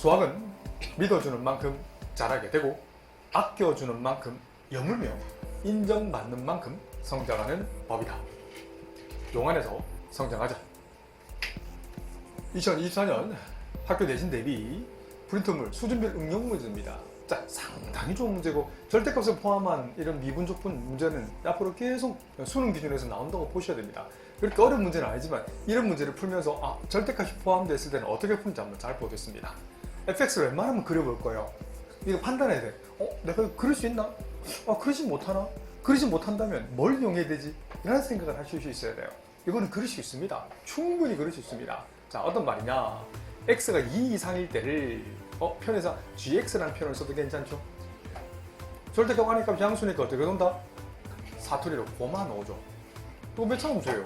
수학은 믿어주는 만큼 잘하게 되고 아껴주는 만큼 여물며 인정받는 만큼 성장하는 법이다. 용안에서 성장하자. 2024년 학교 내신 대비 프린트물 수준별 응용 문제입니다. 자, 상당히 좋은 문제고 절대값을 포함한 이런 미분적분 문제는 앞으로 계속 수능 기준에서 나온다고 보셔야 됩니다. 그렇게 어려운 문제는 아니지만 이런 문제를 풀면서 아, 절대값이 포함됐을 때는 어떻게 푸는지 한번 잘 보겠습니다. Fx를 웬만하면 그려볼 거예요. 이거 판단해야 돼. 어, 내가 그릴 수 있나? 아, 그리지 못하나? 그리지 못한다면 뭘 이용해야 되지? 이런 생각을 하실 수 있어야 돼요. 이거는 그릴 수 있습니다. 충분히 그릴 수 있습니다. 자, 어떤 말이냐? x가 2 이상일 때를 어, 편에서 gx라는 표현을 써도 괜찮죠? 절대값 값 양수니까 어떻게 논다? 사투리로 고만 넣어줘. 또 몇 차 함수예요?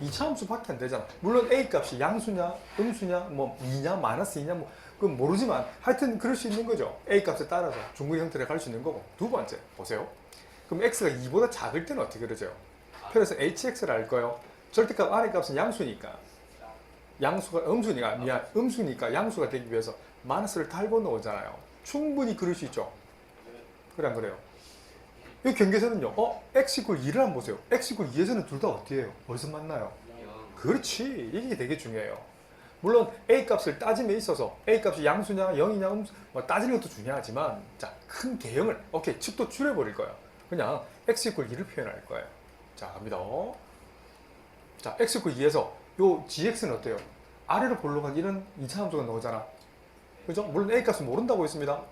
2차 함수밖에 안 되잖아. 물론 a 값이 양수냐, 음수냐, 뭐 2냐, 마이너스 2냐, 뭐 그건 모르지만 하여튼 그럴 수 있는 거죠. a 값에 따라서 중구 형태를 갈 수 있는 거고. 두 번째 보세요. 그럼 x가 2보다 작을 때는 어떻게 그러죠? 편에서 hx를 알 거예요. 절대값 안에 값은 양수니까 양수가 음수니까 미안 음수니까 양수가 되기 위해서 마이너스를 달고 넣잖아요. 충분히 그럴 수 있죠. 그래 안 그래요? 이 경계에서는요. 어 x 이퀄 2를 한번 보세요. x 이퀄 2에서는 둘 다 어때요? 어디서 만나요? 그렇지. 이게 되게 중요해요. 물론 a 값을 따짐에 있어서 a 값이 양수냐 0이냐 음수 뭐 따지는 것도 중요하지만 자 큰 개형을 오케이 측도 줄여버릴 거예요. 그냥 x 이퀄 2를 표현할 거예요. 자 갑니다. 자 x 이퀄 2에서 요 gx는 어때요? 아래로 볼록한 이런 2차 함수가 나오잖아. 그죠? 물론 a 값은 모른다고 했습니다.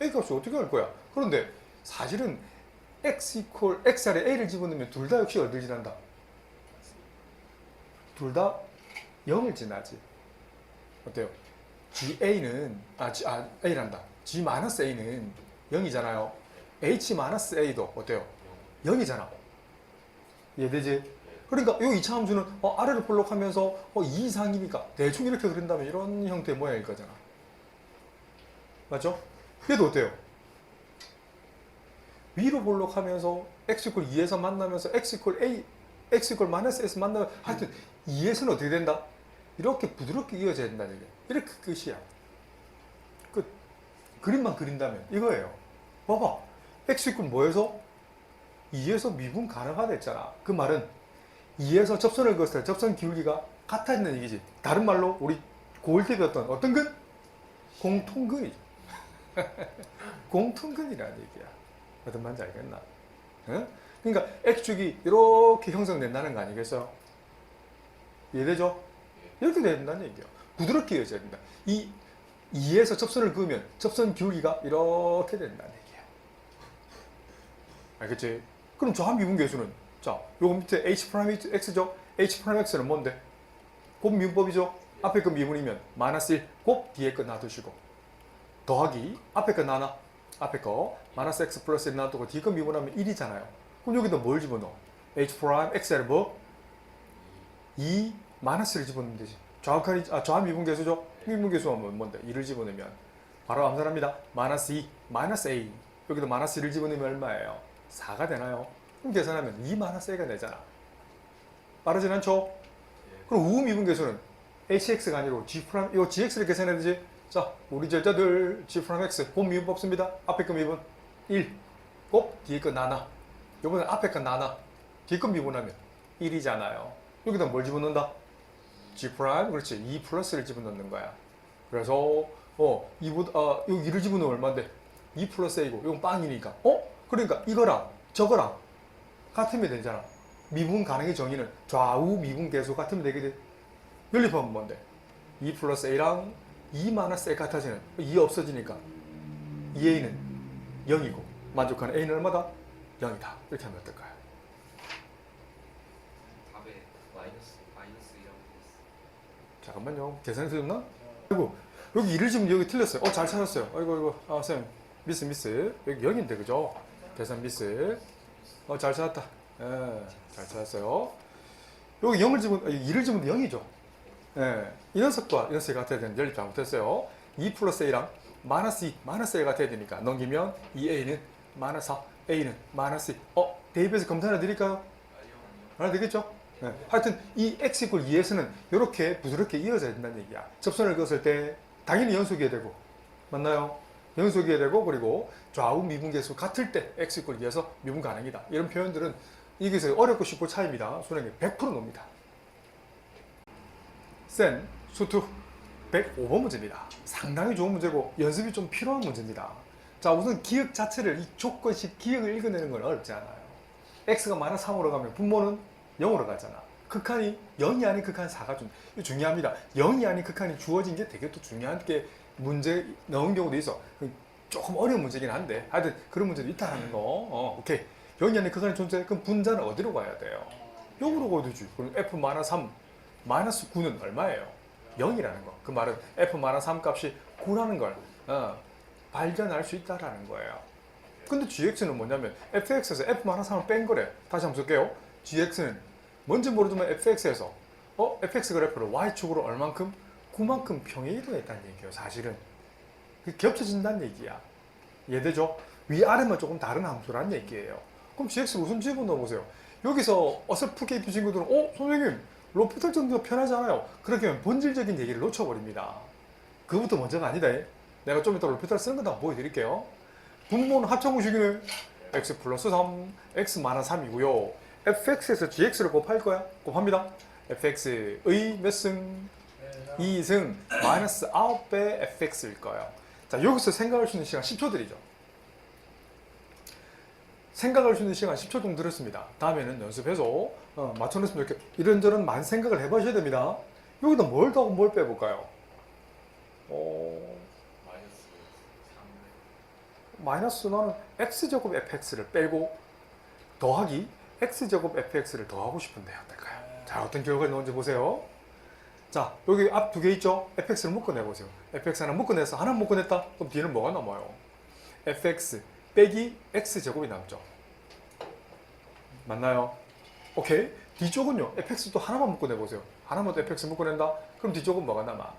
a 값이 어떻게 할 거야? 그런데 사실은 x 이퀄 x 아래 a를 집어넣으면 둘 다 역시 어딜 지난다? 둘 다 0을 지나지. 어때요? GA는 아, G, 아 A란다. G 마이너스 A는 0이잖아요. H 마이너스 A도 어때요? 0이잖아. 이해되지? 그러니까 이 2차 함수는 어, 아래로 볼록하면서 어, 2 이상이니까 대충 이렇게 그린다면 이런 형태의 모양일 거잖아. 맞죠? 얘도 어때요? 위로 볼록하면서 x 이퀄 2에서 만나면서 x 이퀄 a, x 이퀄 마이너스 s 만나면 하여튼 2에서는 어떻게 된다? 이렇게 부드럽게 이어져야 된다는 얘기야. 이렇게 끝이야. 끝. 그림만 그린다면 이거예요. 봐봐. x 이퀄 뭐에서? 2에서 미분 가능하다 했잖아. 그 말은 2에서 접선을 그었을 때 접선 기울기가 같아지는 얘기지. 다른 말로 우리 고1 때 배웠던 어떤 근? 공통근이죠. 공통근이라는 얘기야. 어떤 말인지 알겠나? 응? 그러니까 X축이 이렇게 형성된다는 거 아니겠어요? 이해되죠? 이렇게 돼야 된다는 얘기예요. 부드럽게 이어져야 된다. 이 2에서 접선을 그으면 접선 기울기가 이렇게 된다는 얘기예요. 알겠지? 그럼 저한 미분 계수는 자, 요거 밑에 h 프라임 x죠? h 프라임 x는 뭔데? 곱 미분법이죠? 앞에 거 미분이면 마이너스 1, 곱 뒤에 거 놔두시고 더하기 앞에 거 나눠 앞에 거 마이너스 x 플러스 1 놔두고 뒤에 거 미분하면 1이잖아요. 그럼 여기다 뭘 집어넣어? h 프라임 x를 뭐? 2 마이너스를 집어넣으면 되지. 정확한 아, 저한 미분 계수죠? 미분 계수하면 뭔데? 2를 집어넣으면 바로 암산합니다. 마이너스 2, 마이너스 a 여기도 마이너스 1을 집어넣으면 얼마예요? 4가 되나요? 그럼 계산하면 2 마이너스 a가 되잖아. 빠르진 않죠? 그럼 우음 미분 계수는 hx가 아니고 g 프라임 이거 gx를 계산해야 되지? 자, 우리 제자들 g 프라임 x 본 미분법 씁니다. 앞에 거 미분 1, 곱 뒤에 거 나눠. 요번에 앞에 거 나눠. 뒤에 거 미분하면 1이잖아요. 여기다 뭘 집어넣는다? G 프라임 그렇지 2 플러스를 집어넣는 거야. 그래서 어 2보다 어, 여기 2를 집어넣으면 얼마인데? 2 플러스 a고 이건 빵이니까. 어? 그러니까 이거랑 저거랑 같으면 되잖아. 미분 가능의 정의는 좌우 미분 계수 같으면 되게 돼. 연립하면 뭔데? 2 플러스 a랑 2 마이너스 a 같아지는 2 없어지니까 2a는 0이고 만족하는 a는 얼마다? 0이다. 이렇게 하면 어떨까요? 답에 마이너스 마이너스 2라고 있어. 잠깐만요. 계산이 틀렸나? 아이고, 여기 1을 지금 여기 틀렸어요. 어, 잘 찾았어요. 아이고, 아이고. 아, 쌤. 미스, 미스. 여기 0인데, 그죠? 계산 미스. 어, 잘 찾았다. 예, 잘 찾았어요. 여기 0을 집은, 2를 집은 0이죠. 예, 이 녀석과 이 녀석이 같아야 되는데, 연립 잘못했어요. 2 플러스 A랑 마이너스 2, 마이너스 A 같아야 되니까, 넘기면 2A는 마이너스 4, A는 마이너스 2. 어, 대입해서 검사해 드릴까요? 알아 되겠죠? 네. 하여튼 이 x 이퀄 2에서는 이렇게 부드럽게 이어져야 된다는 얘기야. 접선을 그었을 때 당연히 연속이어야 되고 맞나요? 연속이어야 되고 그리고 좌우 미분계수 같을 때 x 이꼴 2에서 미분 가능이다. 이런 표현들은 이게서 어렵고 쉽고 차이입니다. 수능에 100% 놉니다. 센 수투 105번 문제입니다. 상당히 좋은 문제고 연습이 좀 필요한 문제입니다. 자 우선 기억 자체를 이 조건식 기억을 읽어내는 건 어렵지 않아요. x가 마이너스 3으로 가면 분모는 0으로 가잖아. 극한이 0이 아닌 극한 4가 준. 중요합니다. 0이 아닌 극한이 주어진 게 되게 또 중요한 게 문제 넣은 경우도 있어. 그 조금 어려운 문제긴 한데 하여튼 그런 문제도 있다는 거. 어, 오케이. 0이 아닌 극한이 존재. 그럼 분자는 어디로 가야 돼요? 0으로 가야 되지. 그럼 f 마이너스 3 마이너스 9는 얼마예요? 0이라는 거. 그 말은 f 마이너스 3 값이 9라는 걸 어, 발견할 수 있다라는 거예요. 근데 gx는 뭐냐면 fx에서 f 마이너스 3을 뺀 거래. 다시 한번 쓸게요. Gx는 뭔지 모르지만 fx에서 어 fx 그래프를 y축으로 얼만큼 9만큼 평행 이동했다는 얘기예요. 사실은 그 겹쳐진다는 얘기야. 이해되죠? 위아래만 조금 다른 함수라는 얘기예요. 그럼 gx를 우선 집어넣어 보세요. 여기서 어설프게 입힌 친구들은 어 선생님 로피탈 정도가 편하잖아요. 그렇게 하면 본질적인 얘기를 놓쳐버립니다. 그거부터 먼저가 아니다. 내가 좀 이따 로피탈 쓰는 거다 분보여드릴게요. 분모는 합성공식이네. x 플러스 3, x 마이너스 3이고요. Fx에서 gx를 곱할 거야. 곱합니다. fx의 몇 승? 2승 마이너스 9배 fx일 거예요. 자, 여기서 생각할 수 있는 시간 10초 드리죠. 생각할 수 있는 시간 10초 정도 드렸습니다. 다음에는 연습해서 어, 맞춰냈으면 좋겠 이런저런 많은 생각을 해보셔야 됩니다. 여기다 뭘 더하고 뭘 빼볼까요? 어, 마이너스 3. 마이너스 나는 x제곱 fx를 빼고 더하기 x제곱 fx를 더하고 싶은데 어떨까요? 자 어떤 결과가 나온지 보세요. 자 여기 앞 두 개 있죠? fx를 묶어내 보세요. fx 하나 묶어내서 하나 묶어냈다? 그럼 뒤에는 뭐가 남아요? fx 빼기 x제곱이 남죠. 맞나요? 오케이. 뒤쪽은요. fx도 하나만 묶어내 보세요. 하나만 더 fx 묶어낸다? 그럼 뒤쪽은 뭐가 남아?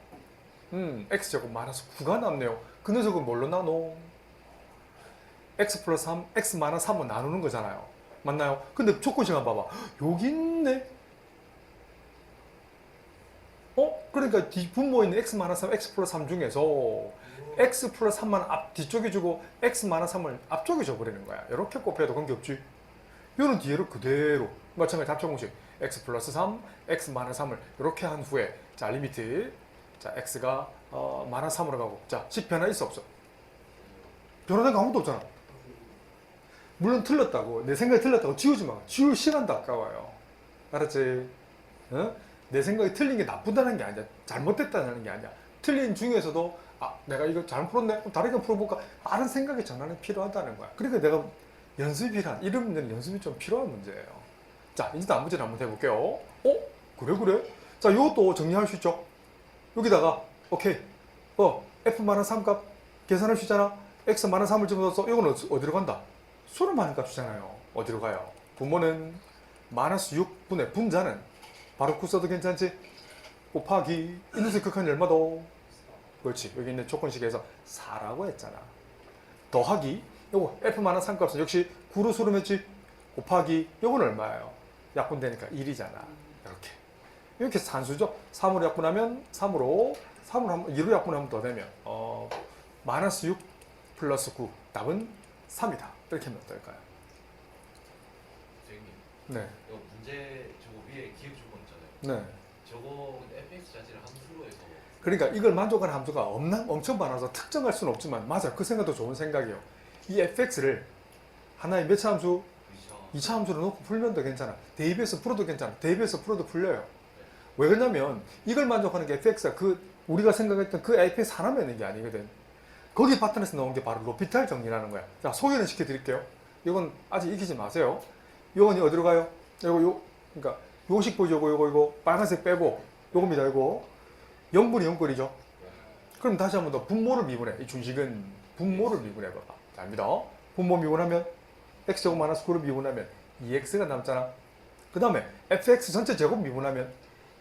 음, x제곱 마이너스 9가 남네요. 그 녀석은 뭘로 나눠? x 플러스 3, x 마이너스 3은 나누는 거잖아요. 맞나요? 근데 조건 시간 봐봐. 여기 있네. 어? 그러니까 뒤 분모에 있는 x 마이너스 3, x 플러스 3 중에서 x 플러스 3만 앞 뒤쪽에 주고 x 마이너스 3을 앞쪽에 줘버리는 거야. 이렇게 곱해도 관계없지. 이거는 뒤로 그대로 마찬가지 합성 공식 x 플러스 3, x 마이너스 3을 이렇게 한 후에 자 리미트 자 x가 어, 마이너스 3으로 가고 자 10 변화 있어 없어? 변화된 거 아무것도 없잖아. 물론 틀렸다고 내 생각이 틀렸다고 지우지 마. 지울 시간도 아까워요. 알았지? 어? 내 생각이 틀린 게 나쁘다는 게 아니야. 잘못됐다는 게 아니야. 틀린 중에서도 아 내가 이거 잘못 풀었네. 그럼 다르게 풀어볼까? 라는 생각의 전환이 필요하다는 거야. 그러니까 내가 연습이란 이런 문제는 연습이 좀 필요한 문제예요. 자 이제 문제를 한번 해볼게요. 어? 그래 그래? 자 이것도 정리할 수 있죠? 여기다가 오케이 어 f 마이너스 3값 계산할 수 있잖아. x 마이너스 3을 집어넣어서 이건 어디- 어디로 간다? 수로 많은 값이잖아요. 어디로 가요? 분모는 마이너스 6분의 분자는 바로 9 써도 괜찮지? 곱하기 인수의 극한이 얼마도? 그렇지. 여기 있는 조건식에서 4라고 했잖아. 더하기 요거 f 마이너스 3 값은 역시 9로 수렴했지? 곱하기 요건 얼마예요? 약분되니까 1이잖아. 이렇게. 이렇게 산수죠. 3으로 약분하면 3으로 3으로 한 2로 약분하면 더 되면 어 마이너스 6 플러스 9 답은 3이다. 이렇게 하면 어떨까요? 선생님, 네. 이거 문제 저거 위에 기억 조건 있잖아요. 네. 저거 근데 fx 자체를 함수로 해서 그러니까 이걸 만족하는 함수가 없나 엄청 많아서 특정할 수는 없지만 맞아. 그 생각도 좋은 생각이에요. 이 fx를 하나의 몇 차 함수? 위쳐 2차 함수로 놓고 풀면 더 괜찮아. 대입해서 풀어도 괜찮아. 대입해서 풀어도 풀려요. 왜 그러냐면 이걸 만족하는 게 fx가 그 우리가 생각했던 그 fx 하나만 있는 게 아니거든. 거기 바탕에서 나온 게 바로 로피탈 정리라는 거야. 자, 소개는 시켜드릴게요. 이건 아직 익히지 마세요. 이건 어디로 가요? 이거 요, 그러니까 요식? 요거 요거 이거 빨간색 빼고 요겁니다. 이거 0분이 0거리죠. 그럼 다시 한 번 더 분모를 미분해. 이 중식은 분모를 미분해 봐봐. 자, 압니다. 분모 미분하면 x제곱 마이너스 9를 미분하면 2x가 남잖아. 그 다음에 fx 전체 제곱 미분하면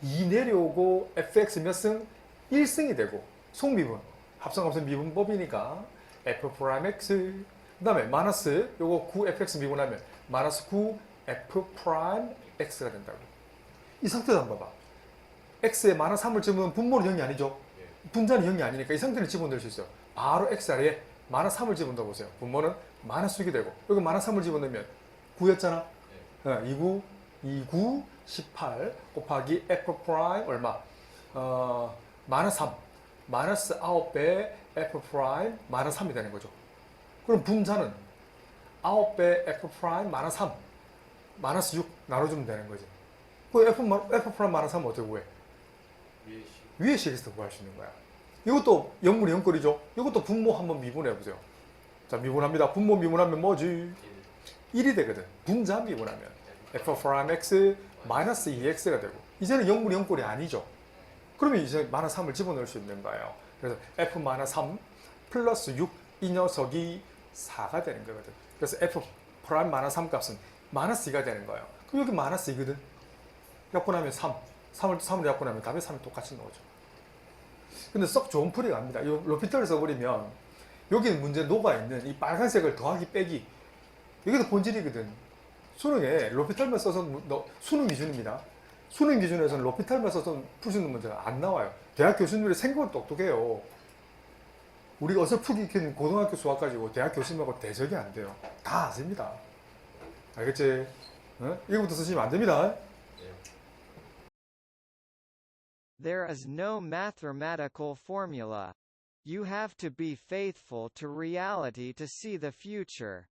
2 내려오고 fx 몇 승? 1승이 되고 속미분 합성함수 미분법이니까 f 프라임 x 그 다음에 마이너스 요거 9fx 미분하면 마이너스 9f 프라임 x가 된다고 이 상태도 한번 봐봐 x에 마이너스 3을 집으면 분모는 0이 아니죠 분자는 0이 아니니까 이 상태를 집어넣을 수 있어요. 바로 x 아래에 마이너스 3을 집어넣어 보세요. 분모는 마이너스 6이 되고 여기 마이너스 3을 집어넣으면 9였잖아. 어, 29, 29, 18 곱하기 f 프라임 얼마? 어, 마이너스 3. 마이너스 9배 f 프라임 마이너스 3이 되는 거죠. 그럼 분자는 9배 f 프라임 마이너스 3 마이너스 6 나눠주면 되는 거지. 그 f, 마- f 프라임 마이너스 3 어떻게 구해? 위에 식에서 구할 수 있는 거야. 이것도 영분의 영거리죠. 이것도 분모 한번 미분해 보세요. 자, 미분합니다. 분모 미분하면 뭐지? 1이 되거든. 분자 미분하면 f 프라임 x 마이너스 2x가 되고 이제는 영분의 영꼴이 아니죠. 그러면 이제 마이너스 3을 집어넣을 수 있는 거예요. 그래서 f 마이너스 3 플러스 6 이 녀석이 4가 되는 거거든. 그래서 f 프라임 마이너스 3 값은 마이너스 2가 되는 거예요. 그럼 여기 마이너스 2거든. 약분하면 3. 3을, 3을 약분하면 답이 3이 똑같이 나오죠. 근데 썩 좋은 풀이가 아닙니다. 이 로피탈을 써버리면 여기는 문제 녹아있는 이 빨간색을 더하기 빼기 더 본질이거든. 수능에 로피탈만 써서 무- 너- 수능 기준입니다. 수능 기준에서는 로피탈만 써서 풀 수 있는 문제가 안 나와요. 대학 교수님들이 생각은 똑똑해요. 우리가 어설프게 익힌 고등학교 수학 가지고 대학 교수님하고 대적이 안 돼요. 다 아십니다. 알겠지? 어? 이거부터 쓰시면 안 됩니다. There is no mathematical formula. You have to be faithful to reality to see the future.